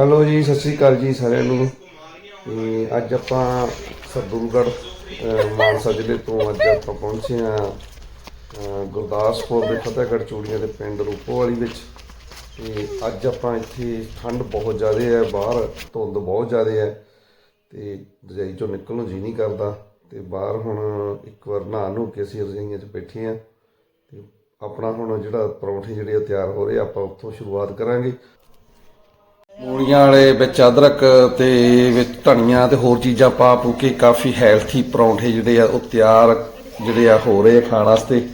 Hello ਜੀ ਸਤਿ ਸ੍ਰੀ ਅਕਾਲ ਜੀ ਸਾਰਿਆਂ ਨੂੰ। ਤੇ ਅੱਜ ਆਪਾਂ ਸਰਦੂਲਗੜ੍ਹ ਮਾਨਸਾ ਜ਼ਿਲ੍ਹੇ ਤੋਂ ਅੱਜ ਆਪਾਂ ਪਹੁੰਚੇ ਆ ਗੁਰਦਾਸਪੁਰ ਦੇ ਫਤਿਹਗੜ੍ਹ ਚੂੜੀਆਂ ਦੇ ਪਿੰਡ ਰੂਪੋਵਾਲੀ ਵਿੱਚ। ਤੇ ਅੱਜ ਆਪਾਂ ਇੱਥੇ ਠੰਡ ਬਹੁਤ ਜ਼ਿਆਦਾ ਹੈ ਬਾਹਰ ਧੁੰਦ ਬਹੁਤ ਜ਼ਿਆਦਾ ਹੈ। ਤੇ ਰਜਾਈ ਚੋਂ ਨਿਕਲਣ ਨੂੰ ਜੀ ਨਹੀਂ ਕਰਦਾ। ਤੇ ਬਾਹਰ ਹੁਣ ਇੱਕ ਵਾਰ ਨਹਾ ਨੂੰ ਕੇ ਅਸੀਂ ਰਜਾਈਆਂ 'ਚ ਬੈਠੇ ਆ ਤੇ ਆਪਣਾ ਹੁਣ ਜਿਹੜਾ ਪਰੌਂਠੇ ਜਿਹੜੇ ਆ ਤਿਆਰ ਹੋ ਰਹੇ ਆ, ਆਪਾਂ ਉੱਥੋਂ ਸ਼ੁਰੂਆਤ ਕਰਾਂਗੇ। ਮੂਲੀਆਂ ਵਾਲੇ ਵਿੱਚ ਅਦਰਕ ਤੇ ਵਿੱਚ ਧਨੀਆ ਤੇ ਹੋਰ ਚੀਜ਼ਾਂ ਪਾ ਪੂ ਕੇ ਕਾਫੀ ਹੈਲਥੀ ਪਰੌਂਠੇ ਜਿਹੜੇ ਆ ਉਹ ਤਿਆਰ ਜਿਹੜੇ ਆ ਹੋ ਰਹੇ ਆ ਖਾਣ ਵਾਸਤੇ।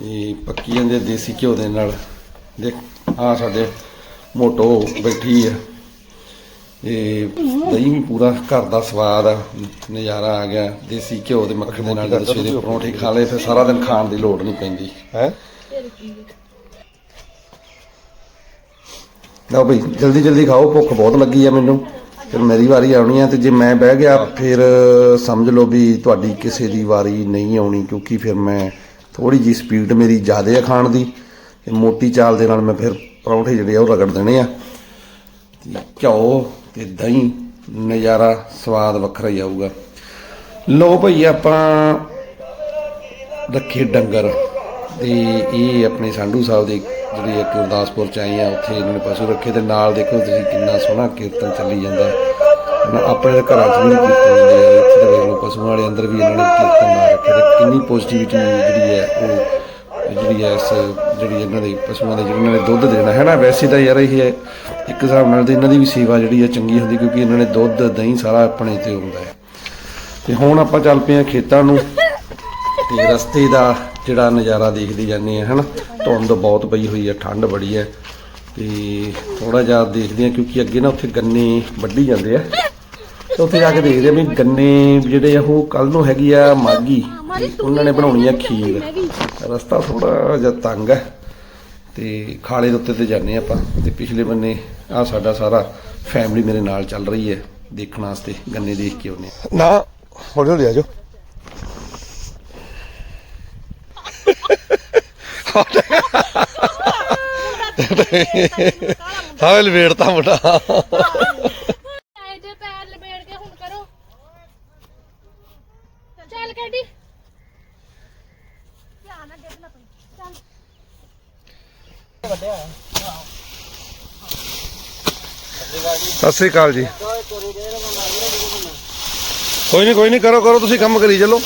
ਇਹ ਪੱਕੀ ਜਾਂਦੇ ਦੇਸੀ ਘਿਓ ਦੇ ਨਾਲ। ਦੇਖ ਆ ਸਾਡੇ ਮੋਟੋ ਬੈਠੀ ਆ। ਇਹ ਦਹੀਂ ਵੀ ਪੂਰਾ ਘਰ ਦਾ ਸਵਾਦ ਆ। ਨਜ਼ਾਰਾ ਆ ਗਿਆ। ਦੇਸੀ ਘਿਓ ਦੇ ਮੱਖਣ ਦੇ ਨਾਲ ਜਦ ਸਵੇਰੇ ਪਰੌਂਠੇ ਖਾ ਲਏ, ਫਿਰ ਸਾਰਾ ਦਿਨ ਖਾਣ ਦੀ ਲੋੜ ਨਹੀਂ ਪੈਂਦੀ। ਹੈ? ਲਓ ਬਈ, ਜਲਦੀ ਜਲਦੀ ਖਾਓ, ਭੁੱਖ ਬਹੁਤ ਲੱਗੀ ਆ ਮੈਨੂੰ। ਫਿਰ ਮੇਰੀ ਵਾਰੀ ਆਉਣੀ ਆ ਤੇ ਜੇ ਮੈਂ ਬਹਿ ਗਿਆ, ਫਿਰ ਸਮਝ ਲਓ ਵੀ ਤੁਹਾਡੀ ਕਿਸੇ ਦੀ ਵਾਰੀ ਨਹੀਂ ਆਉਣੀ, ਕਿਉਂਕਿ ਫਿਰ ਮੈਂ ਥੋੜੀ ਜੀ ਸਪੀਡ ਮੇਰੀ ਜ਼ਿਆਦਾ ਆ ਖਾਣ ਦੀ ਤੇ ਮੋਟੀ ਚਾਲ ਦੇ ਨਾਲ ਮੈਂ ਫਿਰ ਪਰੌਂਠੇ ਜਿਹੜੇ ਆ ਉਹ ਰਗੜ ਦੇਣੇ ਆ। ਤੇ ਘਿਓ ਤੇ ਦਹੀਂ, ਨਜ਼ਾਰਾ ਸਵਾਦ ਵੱਖਰਾ ਹੀ ਆਊਗਾ। ਲਓ ਭਈ ਆਪਾਂ ਰੱਖੇ ਡੰਗਰ। ਤੇ ਇਹ ਆਪਣੇ ਸੰਧੂ ਸਾਹਿਬ ਦੇ ਜਿਹੜੀ ਇੱਕ ਗੁਰਦਾਸਪੁਰ ਚ ਆਈ ਆ, ਉੱਥੇ ਇਹਨਾਂ ਨੇ ਪਸ਼ੂ ਰੱਖੇ ਤੇ ਨਾਲ ਦੇਖੋ ਤੁਸੀਂ ਕਿੰਨਾ ਸੋਹਣਾ ਕੀਰਤਨ ਚੱਲੀ ਜਾਂਦਾ। ਆਪਣੇ ਘਰਾਂ 'ਚ ਵੀ ਕੀਰਤਨ ਹੁੰਦੇ ਆ, ਇੱਥੇ ਤਾਂ ਲਓ ਪਸ਼ੂਆਂ ਵਾਲੇ ਅੰਦਰ ਵੀ ਇਹਨਾਂ ਨੇ ਕੀਰਤਨ ਲਾ ਰੱਖੇ ਤੇ ਕਿੰਨੀ ਪੋਜ਼ਿਟਿਵਿਟੀ ਜਿਹੜੀ ਹੈ ਉਹ ਜਿਹੜੀ ਹੈ ਇਸ ਜਿਹੜੀ ਇਹਨਾਂ ਦੇ ਪਸ਼ੂਆਂ ਦੇ ਜਿਹਨਾਂ ਨੇ ਦੁੱਧ ਦੇਣਾ ਹੈ ਨਾ, ਵੈਸੇ ਤਾਂ ਯਾਰ ਇਹ ਹੈ ਇੱਕ ਹਿਸਾਬ ਨਾਲ ਤੇ ਇਹਨਾਂ ਦੀ ਵੀ ਸੇਵਾ ਜਿਹੜੀ ਹੈ ਚੰਗੀ ਹੁੰਦੀ ਕਿਉਂਕਿ ਇਹਨਾਂ ਨੇ ਦੁੱਧ, ਦਹੀਂ ਸਾਰਾ ਆਪਣੇ ਤੇ ਹੁੰਦਾ ਹੈ। ਤੇ ਹੁਣ ਆਪਾਂ ਚੱਲ ਪਏ ਆ ਖੇਤਾਂ ਨੂੰ। ਤੇ ਰਸਤੇ ਦਾ ਜਿਹੜਾ ਨਜ਼ਾਰਾ ਦੇਖਦੇ ਜਾਂਦੇ ਆ ਹਨਾ? ਧੁੰਦ ਬਹੁਤ ਪਈ ਹੋਈ ਹੈ, ਠੰਡ ਬੜੀ ਹੈ। ਤੇ ਥੋੜਾ ਜਿਹਾ ਦੇਖਦੇ ਆ ਕਿਉਂਕਿ ਅੱਗੇ ਨਾ ਉੱਥੇ ਗੰਨੇ ਵੱਢੀ ਜਾਂਦੇ ਆ। ਤੇ ਉੱਥੇ ਜਾ ਕੇ ਦੇਖਦੇ ਆ ਵੀ ਗੰਨੇ ਜਿਹੜੇ ਆ, ਉਹ ਕੱਲ ਨੂੰ ਹੈਗੀ ਆ ਮਾਗੀ। ਉਹਨਾਂ ਨੇ ਬਣਾਉਣੀ ਆ ਖੀਰ। ਰਸਤਾ ਥੋੜਾ ਜਿਹਾ ਤੰਗ ਹੈ। ਤੇ ਖਾਲੇ ਦੇ ਉੱਤੇ ਤੇ ਜਾਂਦੇ ਆ ਆਪਾਂ। ਤੇ ਪਿਛਲੇ ਬੰਨੇ ਆ ਸਾਡਾ ਸਾਰਾ ਫੈਮਿਲੀ ਮੇਰੇ ਨਾਲ ਚੱਲ ਰਹੀ ਹੈ, ਦੇਖਣ ਵਾਸਤੇ, ਗੰਨੇ ਦੇਖ ਕੇ ਆਉਨੇ ਆ ਨਾ ਹੌਲੀ ਹੌਲੀ ਆ ਜਾਓ। ਹਾਂ? ਲਵੇੜਤਾ ਮੁੰਡਾ ਆਏ ਜੇ ਪੈਰ ਲਪੇੜ ਕੇ ਹੁਣ ਕਰੋ ਚੱਲ ਧਿਆਨ ਨਾ ਪਈ ਚੱਲ। ਸਤਿ ਸ੍ਰੀ ਅਕਾਲ ਜੀ। ਕੋਈ ਨਹੀਂ ਕੋਈ ਨਹੀਂ ਕਰੋ ਕਰੋ ਤੁਸੀਂ ਕੰਮ ਕਰੀ ਚੱਲੋ।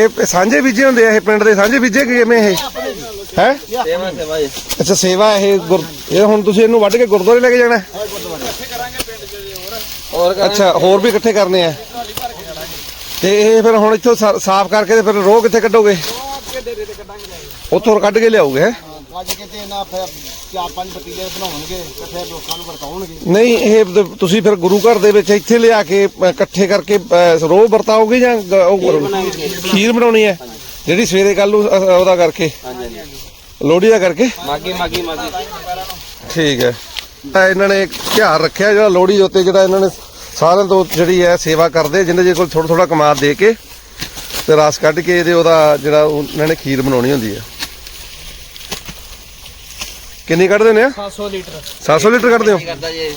ਇਹ ਸਾਂਝੇ ਬੀਜੇ ਹੁੰਦੇ ਆ, ਇਹ ਪਿੰਡ ਦੇ ਸਾਂਝੇ ਬੀਜੇ ਕਿਵੇਂ ਇਹ ਹੈ ਸੇਵਾ ਸੇਵਾ ਜੀ ਅੱਛਾ, ਸੇਵਾ ਇਹ ਗੁਰ, ਇਹ ਹੁਣ ਤੁਸੀਂ ਇਹਨੂੰ ਵੱਢ ਕੇ ਗੁਰਦੁਆਰੇ ਲੈ ਕੇ ਜਾਣਾ ਹੈ? ਹੋਰ ਅੱਛਾ, ਹੋਰ ਵੀ ਇਕੱਠੇ ਕਰਨੇ ਆ ਤੇ ਇਹ ਫਿਰ ਹੁਣ ਇੱਥੋਂ ਸਾ- ਸਾਫ਼ ਕਰਕੇ ਤੇ ਫਿਰ ਰੋਹ ਕਿੱਥੇ ਕੱਢੋਗੇ ਉੱਥੋਂ ਕੱਢ ਕੇ ਲਿਆਓਗੇ, ਹੈਂ? ਅੱਜ ਕਿਤੇ ਨਾ ਫਿਰ ਚਾਰ ਪੰਜ ਪਤੀਲੇ ਬਣਾਉਣਗੇ ਤੇ ਫਿਰ ਲੋਕਾਂ ਨੂੰ ਵਰਤਾਉਣਗੇ। ਨਹੀਂ ਇਹ ਤੁਸੀਂ ਫਿਰ ਗੁਰੂ ਘਰ ਦੇ ਵਿੱਚ ਇੱਥੇ ਲਿਆ ਕੇ ਅ, ਇਕੱਠੇ ਕਰਕੇ ਅ, ਰੋਹ ਵਰਤਾਓਗੇ ਜਾਂ ਗ- ਉਹ ਕਰੋਗੇ? ਖੀਰ ਬਣਾਉਣੀ ਹੈ? ਜਿਹੜੀ ਸਵੇਰੇ ਕੱਲ ਨੂੰ ਅ, ਉਹਦਾ ਕਰਕੇ? ਹਾਂਜੀ ਹਾਂਜੀ। ਲੋਹੜੀ ਦਾ ਕਰਕੇ? ਮਾਗੀ ਮਾਗੀ ਮਾਗੀ ਠੀਕ ਹੈ। ਤਾਂ ਇਹਨਾਂ ਨੇ ਧਿਆਨ ਰੱਖਿਆ ਜਿਹੜਾ ਲੋਹੜੀ ਦੇ ਉੱਤੇ ਜਿਹੜਾ ਇਹਨਾਂ ਨੇ ਸਾਰਿਆਂ ਤੋਂ ਜਿਹੜੀ ਹੈ ਸੇਵਾ ਕਰਦੇ ਜਿੰਨੇ ਜੇ ਕੋਲ ਥੋੜਾ ਥੋੜਾ ਕਮਾਦ ਦੇ ਕੇ ਤੇ ਰਸ ਕੱਢ ਕੇ ਇਹਦੇ ਉਹਦਾ ਜਿਹੜਾ ਉਹ- ਇਹਨਾਂ ਨੇ ਖੀਰ ਬਣਾਉਣੀ ਹੁੰਦੀ ਹੈ। ਕਿੰਨੀ ਕੱਢਦੇ ਨੇ? 700 ਲੀਟਰ। 700 ਲੀਟਰ ਕੱਢਦੇ ਹੋ? ਕਰਦਾ ਜੀ?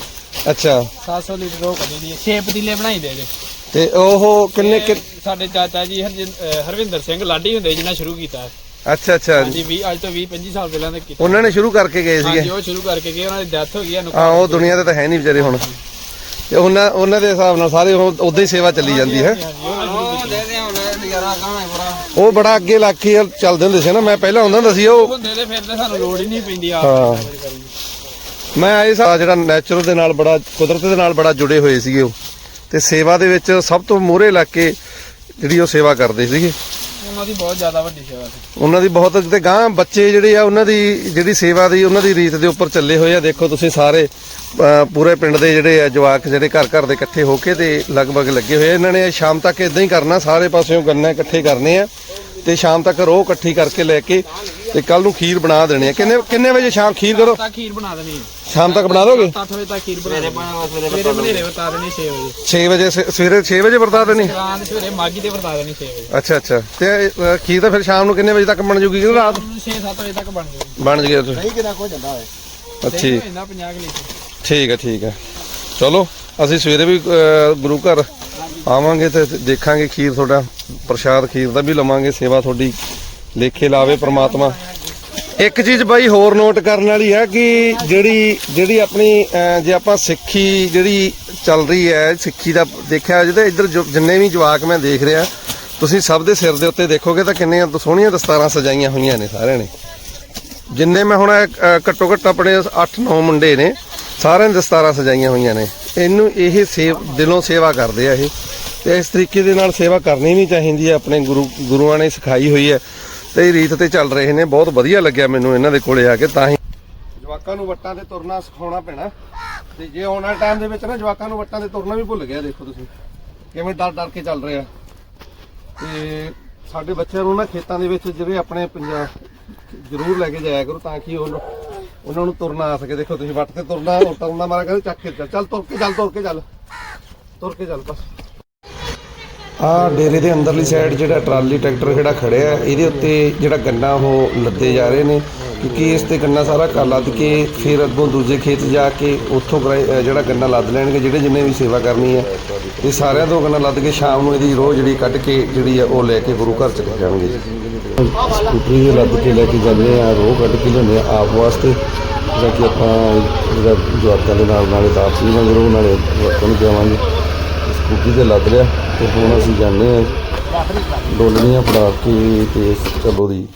ਅੱਛਾ। 700 ਲੀਟਰ ਉਹ ਕੱਢੀ ਦੀ ਹੈ। 6 ਪਤੀਲੇ ਬਣਾਈ ਦੇ ਜੇ। ਤੇ ਉਹ ਕਿੰਨੇ ਕਿ ਸਾਡੇ ਚਾਚਾ ਜੀ ਹਰਜਿੰ- ਅਹ ਹਰਵਿੰਦਰ ਸਿੰਘ ਲਾਡੀ ਹੁੰਦੇ ਜਿਨ੍ਹਾਂ ਸ਼ੁਰੂ ਕੀਤਾ ਹੈ। ਅੱਛਾ ਅੱਛਾ। ਹਾਂਜੀ 20 ਅੱਜ ਤੋਂ 20 25 ਸਾਲ ਪਹਿਲਾਂ ਦੇ ਕੀਤਾ। ਉਹਨਾਂ ਨੇ ਸ਼ੁਰੂ ਕਰਕੇ ਗਏ ਹਾਂਜੀ ਸੀਗੇ ਉਹ ਸ਼ੁਰੂ ਕਰਕੇ ਗਏ ਉਹਨਾਂ ਦੀ ਡੈਥ ਹੋ ਗਈ ਇਹਨੂੰ ਹਾਂ ਉਹ ਦੁਨੀਆ ਤੇ ਤਾਂ ਹੈ ਨਹੀਂ ਵਿਚਾਰੇ ਹੁਣ। ਤੇ ਉਹਨਾਂ ਉਹਨਾਂ ਦੇ ਹਿਸਾਬ ਨਾਲ ਸਾਰੇ ਉਦਾਂ ਹੀ ਸੇਵਾ ਚੱਲੀ ਜਾਂਦੀ ਹੈ। ਉਹ ਦੇ ਦੇ ਹੁਣ ਨਜ਼ਾਰਾ ਕਹਾਣਾ ਪੂਰਾ ਉਹ ਬੜਾ ਅੱਗੇ ਲੱਗ ਕੇ ਚੱਲਦੇ ਹੁੰਦੇ ਸੀ ਨਾ ਮੈਂ ਪਹਿਲਾਂ ਹੁੰਦਾ ਹੁੰਦਾ ਸੀ ਉਹ। ਹੁੰਦੇ ਤੇ ਫਿਰ ਤੇ ਸਾਨੂੰ ਲੋੜ ਹੀ ਨਹੀਂ ਪੈਂਦੀ ਆ ਹਾਂ। ਮੈਂ ਇਹ ਸਾ ਜਿਹੜਾ ਨੈਚੁਰਲ ਦੇ ਨਾਲ ਬੜਾ ਕੁਦਰਤ ਦੇ ਨਾਲ ਬੜਾ ਜੁੜੇ ਹੋਏ ਸੀਗੇ ਉਹ। ਤੇ ਸੇਵਾ ਦੇ ਵਿੱਚ ਸਭ ਤੋਂ ਮੋਹਰੇ ਲੱਗ ਕੇ ਜਿਹੜੀ ਉਹ ਸੇਵਾ ਕਰਦੇ ਸੀਗੇ। ਉਹਨਾਂ ਦੀ ਬਹੁਤ ਜ਼ਿਆਦਾ ਵੱਡੀ ਸੇਵਾ ਸੀ। ਉਹਨਾਂ ਦੀ ਬਹੁਤ ਤੇ ਗਾਂ ਬੱਚੇ ਜਿਹੜੇ ਆ ਉਹਨਾਂ ਦੀ ਜਿਹੜੀ ਸੇਵਾ ਦੀ ਉਹਨਾਂ ਦੀ ਰੀਤ ਦੇ ਉੱਪਰ ਚੱਲੇ ਹੋਏ ਆ। ਦੇਖੋ ਤੁਸੀਂ ਸਾਰੇ ਅਹ, ਪੂਰੇ ਪਿੰਡ ਦੇ ਜਿਹੜੇ ਆ ਜਵਾਕ ਜਿਹੜੇ ਘਰ ਘਰ ਦੇ ਇਕੱਠੇ ਹੋ ਕੇ ਤੇ ਲਗਭਗ ਲੱਗੇ ਹੋਏ ਆ। ਇਹਨਾਂ ਨੇ ਸ਼ਾਮ ਤੱਕ ਇਦਾਂ ਹੀ ਕਰਨਾ ਸਾਰੇ ਪਾਸਿਓਂ ਗੰਨਾ ਇਕੱਠੇ ਕਰਨੇ ਆ। ਤੇ ਸ਼ਾਮ ਤੱਕ ਰੋਹ ਇਕੱਠੀ ਕਰਕੇ ਲੈ ਕੇ ਤੇ ਕੱਲ ਨੂੰ ਖੀਰ ਬਣਾ ਦੇਣੀ ਹੈ। ਕਿੰਨੇ ਕਿੰਨੇ ਵਜੇ ਸ਼ਾਮ ਖੀਰ ਕਰੋ ਤਾਂ ਖੀਰ ਬਣਾ ਦੇਣੀ ਸ਼ਾਮ ਤੱਕ ਬਣਾ ਦੋਗੇ? 8 ਵਜੇ ਤੱਕ ਖੀਰ ਬਣਾ ਦੇਣੀ ਸਵੇਰੇ ਬਨੇਰੇ ਵਰਤਾ ਦੇਣੀ 6 ਵਜੇ। 6 ਵਜੇ ਸ- ਸਵੇਰੇ 6 ਵਜੇ ਵਰਤਾ ਦੇਣੀ? ਰਾਤ ਸਵੇਰੇ ਮਾਗੀ ਤੇ ਵਰਤਾ ਦੇਣੀ 6 ਵਜੇ। ਅੱਛਾ ਅੱਛਾ। ਤੇ ਅ, ਖੀਰ ਤਾਂ ਫਿਰ ਸ਼ਾਮ ਨੂੰ ਕਿੰਨੇ ਵਜੇ ਤੱਕ ਬਣ ਜੂਗੀ ਕਿ ਰਾਤ? 6-7 ਵਜੇ ਤੱਕ ਬਣ ਜਾਊਗੀ ਬਣ ਜੂਗੀ ਨਹੀਂ ਕਿੰਨਾ ਕੋ ਜਾਂਦਾ ਹੈ ਅੱਛੀ ਇੰਨਾ 50 ਕਿ ਲੀਟਰ। ਠੀਕ ਹੈ ਠੀਕ ਹੈ। ਚਲੋ ਅਸੀਂ ਸਵੇਰੇ ਵੀ ਅ, ਗੁਰੂ ਘਰ ਆਵਾਂਗੇ ਤੇ ਦੇਖਾਂਗੇ ਖੀਰ ਤੁਹਾਡਾ। ਪ੍ਰਸ਼ਾਦ ਖੀਰ ਦਾ ਵੀ ਲਵਾਂਗੇ, ਸੇਵਾ ਤੁਹਾਡੀ ਲੇਖੇ ਲਾਵੇ ਪ੍ਰਮਾਤਮਾ। ਇੱਕ ਚੀਜ਼ ਬਾਈ ਹੋਰ ਨੋਟ ਕਰਨ ਵਾਲੀ ਹੈ ਕਿ ਜਿਹੜੀ ਜਿਹੜੀ ਆਪਣੀ ਜੇ ਆਪਾਂ ਸਿੱਖੀ ਜਿਹੜੀ ਚੱਲ ਰਹੀ ਹੈ, ਸਿੱਖੀ ਦਾ ਦੇਖਿਆ ਜਿਹਦੇ ਇੱਧਰ ਜਿੰਨੇ ਵੀ ਜਵਾਕ ਮੈਂ ਦੇਖ ਰਿਹਾ, ਤੁਸੀਂ ਸਭ ਦੇ ਸਿਰ ਦੇ ਉੱਤੇ ਦੇਖੋਗੇ ਤਾਂ ਕਿੰਨੀਆਂ ਸੋਹਣੀਆਂ ਦਸਤਾਰਾਂ ਸਜਾਈਆਂ ਹੋਈਆਂ ਨੇ ਸਾਰਿਆਂ ਨੇ। ਜਿੰਨੇ ਮੈਂ ਹੁਣ ਘੱਟੋ ਘੱਟ ਆਪਣੇ 8-9 ਮੁੰਡੇ ਨੇ, ਸਾਰਿਆਂ ਨੇ ਦਸਤਾਰਾਂ ਸਜਾਈਆਂ ਹੋਈਆਂ ਨੇ। ਇਹਨੂੰ ਇਹ ਸੇਵ ਦਿਲੋਂ ਸੇਵਾ ਕਰਦੇ ਆ ਇਹ। ਤੇ ਇਸ ਤਰੀਕੇ ਦੇ ਨਾਲ ਸੇਵਾ ਕਰਨੀ ਵੀ ਚਾਹੀਦੀ ਹੈ, ਆਪਣੇ ਗੁਰੂ, ਗੁਰੂਆਂ ਨੇ ਸਿਖਾਈ ਹੋਈ ਹੈ ਤੇ ਇਹ ਰੀਤ ਤੇ ਚੱਲ ਰਹੇ ਨੇ, ਬਹੁਤ ਵਧੀਆ ਲੱਗਿਆ ਮੈਨੂੰ ਇਹਨਾਂ ਦੇ ਕੋਲੇ ਆ ਕੇ, ਤਾਂ ਹੀ ਜਵਾਕਾਂ ਨੂੰ ਵੱਟਾਂ ਤੇ ਤੁਰਨਾ ਸਿਖਾਉਣਾ ਪੈਣਾ। ਤੇ ਜੇ ਆਉਣ ਵਾਲੇ ਟਾਈਮ ਦੇ ਵਿੱਚ ਨਾ ਜਵਾਕਾਂ ਨੂੰ ਵੱਟਾਂ ਤੇ ਤੁਰਨਾ ਵੀ ਭੁੱਲ ਗਿਆ, ਦੇਖੋ ਤੁਸੀਂ, ਕਿਵੇਂ ਡਰ ਡਰ ਕੇ ਚੱਲ ਰਹੇ ਆ। ਤੇ ਸਾਡੇ ਬੱਚਿਆਂ ਨੂੰ ਨਾ ਖੇਤਾਂ ਦੇ ਵਿੱਚ ਜਿਹੜੇ ਆਪਣੇ ਪੰਜਾਬ ਜ਼ਰੂਰ ਲੈ ਕੇ ਜਾਇਆ ਕਰੋ, ਤਾਂ ਕਿ ਉਹ ਉਹਨਾਂ ਨੂੰ ਤੁਰਨਾ ਆ ਸਕੇ। ਦੇਖੋ ਤੁਸੀਂ ਵੱਟ ਤੇ ਤੁਰਨਾ ਉਹ ਤੁਰਨਾ ਮਾਰਾ ਕਹਿੰਦੇ ਚੱਕ ਕੇ ਚੱਲ ਚੱਲ ਤੁਰ ਕੇ ਚੱਲ, ਤੁਰ ਕੇ ਚੱਲ, ਤੁਰ ਕੇ ਚੱਲ ਬਸ। ਆ ਡੇਰੇ ਦੇ ਅੰਦਰਲੀ ਸਾਈਡ ਜਿਹੜਾ ਟਰਾਲੀ ਟਰੈਕਟਰ ਜਿਹੜਾ ਖੜਿਆ ਇਹਦੇ ਉੱਤੇ ਜਿਹੜਾ ਗੰਨਾ ਉਹ ਲੱਦੇ ਜਾ ਰਹੇ ਨੇ, ਕਿਉਂਕਿ ਇਸ ਤੇ ਗੰਨਾ ਸਾਰਾ ਘਰ ਲੱਦ ਕੇ ਫਿਰ ਅੱਗੋਂ ਦੂਜੇ ਖੇਤ ਜਾ ਕੇ ਉੱਥੋਂ ਗਰਾਈ- ਜਿਹੜਾ ਗੰਨਾ ਲੱਦ ਲੈਣਗੇ, ਜਿਹੜੇ ਜਿੰਨੇ ਵੀ ਸੇਵਾ ਕਰਨੀ ਹੈ, ਇਹ ਸਾਰਿਆਂ ਤੋਂ ਗੰਨਾ ਲੱਦ ਕੇ ਸ਼ਾਮ ਨੂੰ ਇਹਦੀ ਰੋਹ ਜਿਹੜੀ ਕੱਢ ਕੇ ਜਿਹੜੀ ਆ ਉਹ ਲੈ ਕੇ ਗੁਰੂ ਘਰ ਚਲੇ ਜਾਣਗੇ। ਸਕੂਟਰੀ ਦੇ ਲੱਦ ਕੇ ਲੈ ਕੇ ਜਾਂਦੇ ਆ, ਰੋਹ ਕੱਢ ਕੇ ਲਿਆਉਂਦੇ ਆ ਆਪ ਵਾਸਤੇ ਜਿਹੜਾ ਕਿ ਆਪਾਂ ਜਿਹੜਾ ਜਵਾਕਾਂ ਦੇ ਨਾਲ, ਨਾਲੇ ਤਾਂ ਆਪਸੀ ਨਾਲ ਰੋਹ ਨਾਲੇ ਜਵਾਕਾਂ ਨੂੰ ਜਾਵਾਂਗੇ ਸਕੂਟਰੀ ਤੇ ਲੱਦ ਲਿਆ। ਤੇ ਹੁਣ ਅਸੀਂ ਜਾਂਦੇ ਆ ਡੋਲਣੀਆਂ ਫੜਾ ਕੇ ਤੇ ਚਲੋ ਦੀ।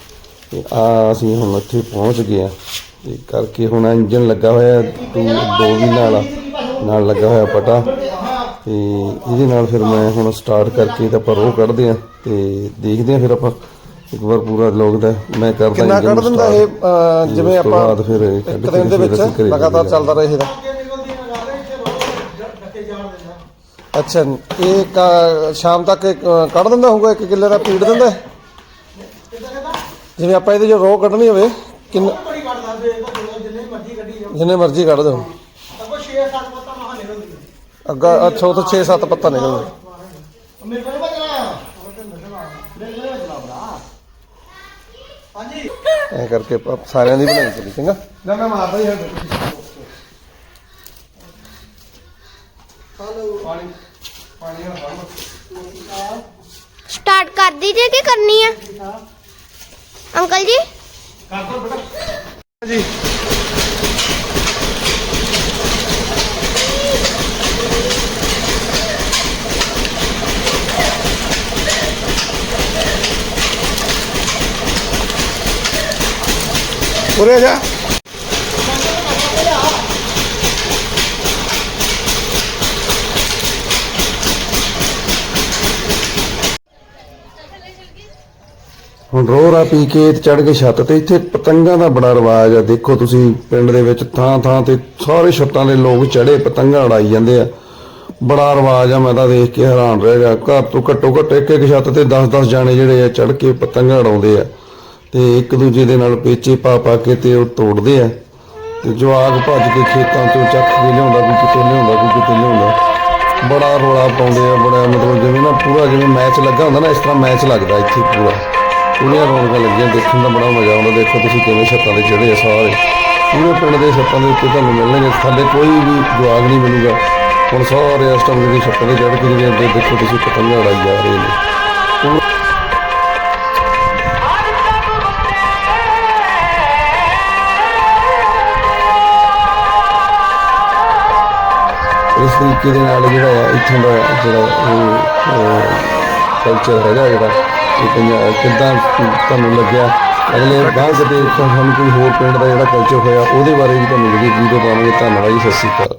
ਤੇ ਆ ਅਸੀਂ ਹੁਣ ਇੱਥੇ ਪਹੁੰਚ ਗਏ ਆ ਤੇ ਕਰਕੇ ਹੁਣ ਇੰਜਨ ਲੱਗਾ ਹੋਇਆ ਟੂ ਦੋ ਵੀ ਨਾਲ ਨਾਲ ਲੱਗਾ ਹੋਇਆ ਪਟਾ। ਤੇ ਇਹਦੇ ਨਾਲ ਫਿਰ ਮੈਂ ਹੁਣ ਸਟਾਰਟ ਕਰਕੇ ਤੇ ਆਪਾਂ ਰੋਹ ਕੱਢਦੇ ਆ ਤੇ ਦੇਖਦੇ ਆ ਫਿਰ ਆਪਾਂ ਇੱਕ ਵਾਰ ਪੂਰਾ ਲੋਕ ਦਾ। ਮੈਂ ਕਰਦਾ ਕਿੰਨਾ ਕੱਢ ਦਿੰਦਾ ਇਹ ਜਿਵੇਂ ਆਪਾਂ ਬਾਅਦ ਫਿਰ ਇੱਕ ਦਿਨ ਦੇ ਵਿੱਚ ਲਗਾਤਾਰ ਚੱਲਦਾ ਰਹੇ ਇਹਦਾ। ਅੱਛਾ ਇਹ ਕ- ਸ਼ਾਮ ਤੱਕ ਇਹ, ਕੱਢ ਦਿੰਦਾ ਹੋਊਗਾ ਇੱਕ ਕਿੱਲੇ ਦਾ ਪੀੜ ਦਿੰਦਾ ਹੈ? ਜਿਵੇਂ ਆਪਾਂ ਇਹਦੇ ਜੋ ਰੋਹ ਕੱਢਣੀ ਹੋਵੇ ਕਿੰਨਾ ਜਿੰਨੇ ਮਰਜ਼ੀ ਕੱਢ ਦਿਓ। ਅੱਗਾ ਅੱਛਾ ਉਹ ਤਾਂ 6-7 ਪੱਤਾ ਨਿਕਲਦਾ ਐ ਕਰਕੇ ਆਪਾਂ ਸਾਰਿਆਂ ਦੀ ਬਣਾਈ ਚਲੀ ਚੰਗਾ? ਨਾ ਮੈਂ ਮਾਰਦਾ ਹੀ ਹਾਂ ਪਾਣੀ ਪਾਣੀ ਨਾਲ ਸਟਾਰਟ ਕਰ ਦੀਜੇ ਕੀ ਕਰਨੀ ਆ ਅੰਕਲ ਜੀ ਜੀ ਉਰੇ ਹੁਣ ਰੋਰਾ ਪੀ ਕੇ ਚੜ ਕੇ ਛੱਤ ਤੇ, ਇੱਥੇ ਪਤੰਗਾਂ ਦਾ ਬੜਾ ਰਿਵਾਜ ਆ। ਦੇਖੋ ਤੁਸੀਂ ਪਿੰਡ ਦੇ ਵਿੱਚ ਥਾਂ ਥਾਂ ਤੇ ਸਾਰੇ ਛੱਤਾਂ ਦੇ ਲੋਕ ਚੜੇ ਪਤੰਗਾਂ ਉਡਾਈ ਜਾਂਦੇ ਆ। ਬੜਾ ਰਿਵਾਜ ਆ, ਮੈਂ ਤਾਂ ਦੇਖ ਕੇ ਹੈਰਾਨ ਰਹਿ ਗਿਆ। ਘਰ ਤੋਂ ਘੱਟੋ ਘੱਟ ਇੱਕ ਇੱਕ ਛੱਤ ਤੇ 10-10 ਜਾਣੇ ਜਿਹੜੇ ਆ ਚੜ ਕੇ ਪਤੰਗਾਂ ਉਡਾਉਂਦੇ ਆ। ਤੇ ਇੱਕ ਦੂਜੇ ਦੇ ਨਾਲ ਪੇਚੇ ਪਾ ਪਾ ਕੇ ਤੇ ਉਹ ਤੋੜਦੇ ਆ। ਤੇ ਜਵਾਗ ਭੱਜ ਕੇ ਖੇਤਾਂ ਤੋਂ ਚੱਕ ਕੇ ਲਿਆਉਂਦਾ, ਕੋਈ ਕਿਤੇ ਲਿਆਉਂਦਾ, ਕੋਈ ਕਿਤੇ ਲਿਆਉਂਦਾ। ਬੜਾ ਰੋਲਾ ਪਾਉਂਦੇ ਆ, ਬੜਾ ਮਤਲਬ ਜਿਵੇਂ ਨਾ ਪੂਰਾ ਜਿਵੇਂ ਮੈਚ ਲੱਗਾ ਹੁੰਦਾ ਨਾ, ਇਸ ਤਰ੍ਹਾਂ ਮੈਚ ਲੱਗਦਾ ਇੱਥੇ ਪੂਰਾ। ਪੂਰੀਆਂ ਰੌਣਕਾਂ ਲੱਗੀਆਂ, ਦੇਖਣ ਦਾ ਬੜਾ ਮਜ਼ਾ ਆਉਂਦਾ, ਦੇਖੋ ਤੁਸੀਂ ਕਿਵੇਂ ਛੱਤਾਂ ਦੇ ਚੜ੍ਹੇ ਆ ਸਾਰੇ। ਪੂਰੇ ਪਿੰਡ ਦੇ ਛੱਤਾਂ ਦੇ ਉੱਤੇ ਤੁਹਾਨੂੰ ਮਿਲਣਗੇ ਥੱਲੇ ਕੋਈ ਵੀ ਜਵਾਗ ਨਹੀਂ ਮਿਲੂਗਾ। ਹੁਣ ਸਾਰੇ ਇਸ ਟਾਈਮ ਜਿਹੜੀ ਛੱਤਾਂ ਦੇ ਚੜ੍ਹ ਕੇ ਜਿਹੜੇ ਅੱਗੇ ਦੇਖੋ ਤੁਸੀਂ ਪਤੰਗਾਂ ਉਡਾਈ ਜਾ ਰਹੇ ਨੇ ਇਸ ਤਰੀਕੇ ਦੇ ਨਾਲ ਜਿਹੜਾ ਆ, ਇੱਥੋਂ ਦਾ ਜਿਹੜਾ ਕਲਚਰ ਹੈਗਾ ਜਿਹੜਾ ਪੰਜਾਬ ਕਿੱਦਾਂ ਤੁਹਾਨੂੰ ਲੱਗਿਆ? ਅਗਲੇ ਬਾਅਦ ਦੇ ਤੁਹਾਨੂੰ ਕੋਈ ਹੋਰ ਪਿੰਡ ਦਾ ਜਿਹੜਾ ਕਲਚਰ ਹੋਇਆ, ਉਹਦੇ ਬਾਰੇ ਵੀ ਤੁਹਾਨੂੰ ਜਿਹੜੀ ਵੀਡੀਓ ਪਾਵਾਂਗੇ। ਧੰਨਵਾਦ ਜੀ, ਸਤਿ ਸ਼੍ਰੀ ਅਕਾਲ।